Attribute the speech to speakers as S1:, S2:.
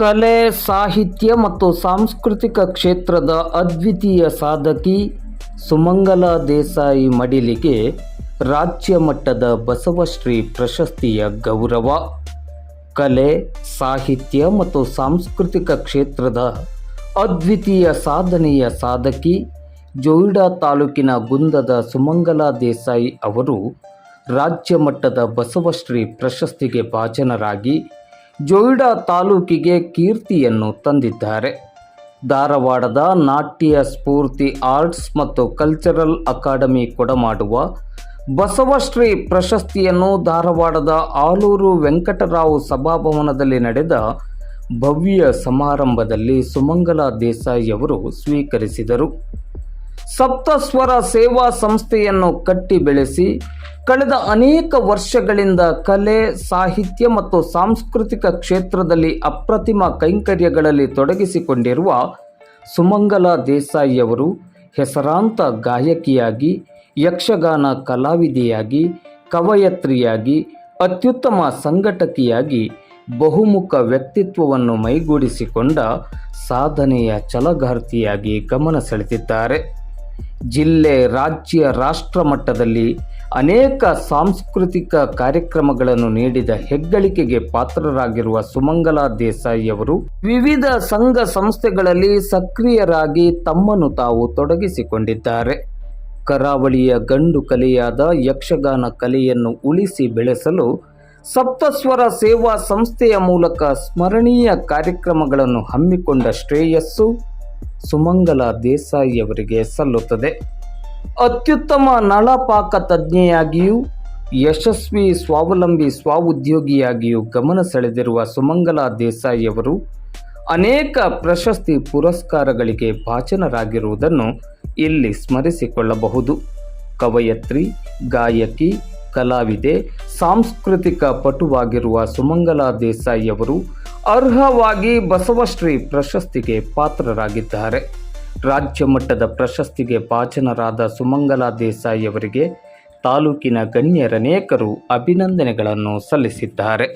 S1: ಕಲೆ, ಸಾಹಿತ್ಯ ಮತ್ತು ಸಾಂಸ್ಕೃತಿಕ ಕ್ಷೇತ್ರದ ಅದ್ವಿತೀಯ ಸಾಧಕಿ ಸುಮಂಗಲ ದೇಸಾಯಿ ಮಡಿಲಿಗೆ ರಾಜ್ಯ ಮಟ್ಟದ ಬಸವಶ್ರೀ ಪ್ರಶಸ್ತಿಯ ಗೌರವ. ಕಲೆ, ಸಾಹಿತ್ಯ ಮತ್ತು ಸಾಂಸ್ಕೃತಿಕ ಕ್ಷೇತ್ರದ ಅದ್ವಿತೀಯ ಸಾಧನೆಯ ಸಾಧಕಿ ಜೋಯಿಡಾ ತಾಲೂಕಿನ ಗುಂದದ ಸುಮಂಗಲ ದೇಸಾಯಿ ಅವರು ರಾಜ್ಯ ಮಟ್ಟದ ಬಸವಶ್ರೀ ಪ್ರಶಸ್ತಿಗೆ ಭಾಜನರಾಗಿ ಜೋಯಿಡಾ ತಾಲೂಕಿಗೆ ಕೀರ್ತಿಯನ್ನು ತಂದಿದ್ದಾರೆ. ಧಾರವಾಡದ ನಾಟ್ಯ ಸ್ಫೂರ್ತಿ ಆರ್ಟ್ಸ್ ಮತ್ತು ಕಲ್ಚರಲ್ ಅಕಾಡೆಮಿ ಕೊಡಮಾಡುವ ಬಸವಶ್ರೀ ಪ್ರಶಸ್ತಿಯನ್ನು ಧಾರವಾಡದ ಆಲೂರು ವೆಂಕಟರಾವ್ ಸಭಾಭವನದಲ್ಲಿ ನಡೆದ ಭವ್ಯ ಸಮಾರಂಭದಲ್ಲಿ ಸುಮಂಗಲ ದೇಸಾಯಿ ಅವರು ಸ್ವೀಕರಿಸಿದರು. ಸಪ್ತಸ್ವರ ಸೇವಾ ಸಂಸ್ಥೆಯನ್ನು ಕಟ್ಟಿ ಬೆಳೆಸಿ ಕಳೆದ ಅನೇಕ ವರ್ಷಗಳಿಂದ ಕಲೆ, ಸಾಹಿತ್ಯ ಮತ್ತು ಸಾಂಸ್ಕೃತಿಕ ಕ್ಷೇತ್ರದಲ್ಲಿ ಅಪ್ರತಿಮ ಕೈಂಕರ್ಯಗಳಲ್ಲಿ ತೊಡಗಿಸಿಕೊಂಡಿರುವ ಸುಮಂಗಲ ದೇಸಾಯಿಯವರು ಹೆಸರಾಂತ ಗಾಯಕಿಯಾಗಿ, ಯಕ್ಷಗಾನ ಕಲಾವಿದೆಯಾಗಿ, ಕವಯತ್ರಿಯಾಗಿ, ಅತ್ಯುತ್ತಮ ಸಂಘಟಕಿಯಾಗಿ ಬಹುಮುಖ ವ್ಯಕ್ತಿತ್ವವನ್ನು ಮೈಗೂಡಿಸಿಕೊಂಡ ಸಾಧನೆಯ ಛಲಗಾರ್ತಿಯಾಗಿ ಗಮನ ಸೆಳೆದಿದ್ದಾರೆ. ಜಿಲ್ಲೆ, ರಾಜ್ಯ, ರಾಷ್ಟ್ರ ಮಟ್ಟದಲ್ಲಿ ಅನೇಕ ಸಾಂಸ್ಕೃತಿಕ ಕಾರ್ಯಕ್ರಮಗಳನ್ನು ನೀಡಿದ ಹೆಗ್ಗಳಿಕೆಗೆ ಪಾತ್ರರಾಗಿರುವ ಸುಮಂಗಲಾ ದೇಸಾಯಿ ಅವರು, ವಿವಿಧ ಸಂಘ ಸಂಸ್ಥೆಗಳಲ್ಲಿ ಸಕ್ರಿಯರಾಗಿ ತಮ್ಮನ್ನು ತಾವು ತೊಡಗಿಸಿಕೊಂಡಿದ್ದಾರೆ. ಕರಾವಳಿಯ ಗಂಡು ಕಲೆಯಾದ ಯಕ್ಷಗಾನ ಕಲೆಯನ್ನು ಉಳಿಸಿ ಬೆಳೆಸಲು ಸಪ್ತಸ್ವರ ಸೇವಾ ಸಂಸ್ಥೆಯ ಮೂಲಕ ಸ್ಮರಣೀಯ ಕಾರ್ಯಕ್ರಮಗಳನ್ನು ಹಮ್ಮಿಕೊಂಡ ಶ್ರೇಯಸ್ಸು ಸುಮಂಗಲ ದೇಸಾಯಿಯವರಿಗೆ ಸಲ್ಲುತ್ತದೆ. ಅತ್ಯುತ್ತಮ ನಳಪಾಕ ತಜ್ಞೆಯಾಗಿಯೂ, ಯಶಸ್ವಿ ಸ್ವಾವಲಂಬಿ ಸ್ವಉದ್ಯೋಗಿಯಾಗಿಯೂ ಗಮನ ಸೆಳೆದಿರುವ ಸುಮಂಗಲ ದೇಸಾಯಿಯವರು ಅನೇಕ ಪ್ರಶಸ್ತಿ ಪುರಸ್ಕಾರಗಳಿಗೆ ಭಾಜನರಾಗಿರುವುದನ್ನು ಇಲ್ಲಿ ಸ್ಮರಿಸಿಕೊಳ್ಳಬಹುದು. ಕವಯತ್ರಿ, ಗಾಯಕಿ, ಕಲಾವಿದೆ, ಸಾಂಸ್ಕೃತಿಕ ಪಟುವಾಗಿರುವ ಸುಮಂಗಲ ದೇಸಾಯಿಯವರು ಅರ್ಹವಾಗಿ ಬಸವಶ್ರೀ ಪ್ರಶಸ್ತಿಗೆ ಪಾತ್ರರಾಗಿದ್ದಾರೆ. ರಾಜ್ಯ ಮಟ್ಟದ ಪ್ರಶಸ್ತಿಗೆ ಭಾಜನರಾದ ಸುಮಂಗಲ ದೇಸಾಯಿಯವರಿಗೆ ತಾಲೂಕಿನ ಗಣ್ಯರನೇಕರು ಅಭಿನಂದನೆಗಳನ್ನು ಸಲ್ಲಿಸಿದ್ದಾರೆ.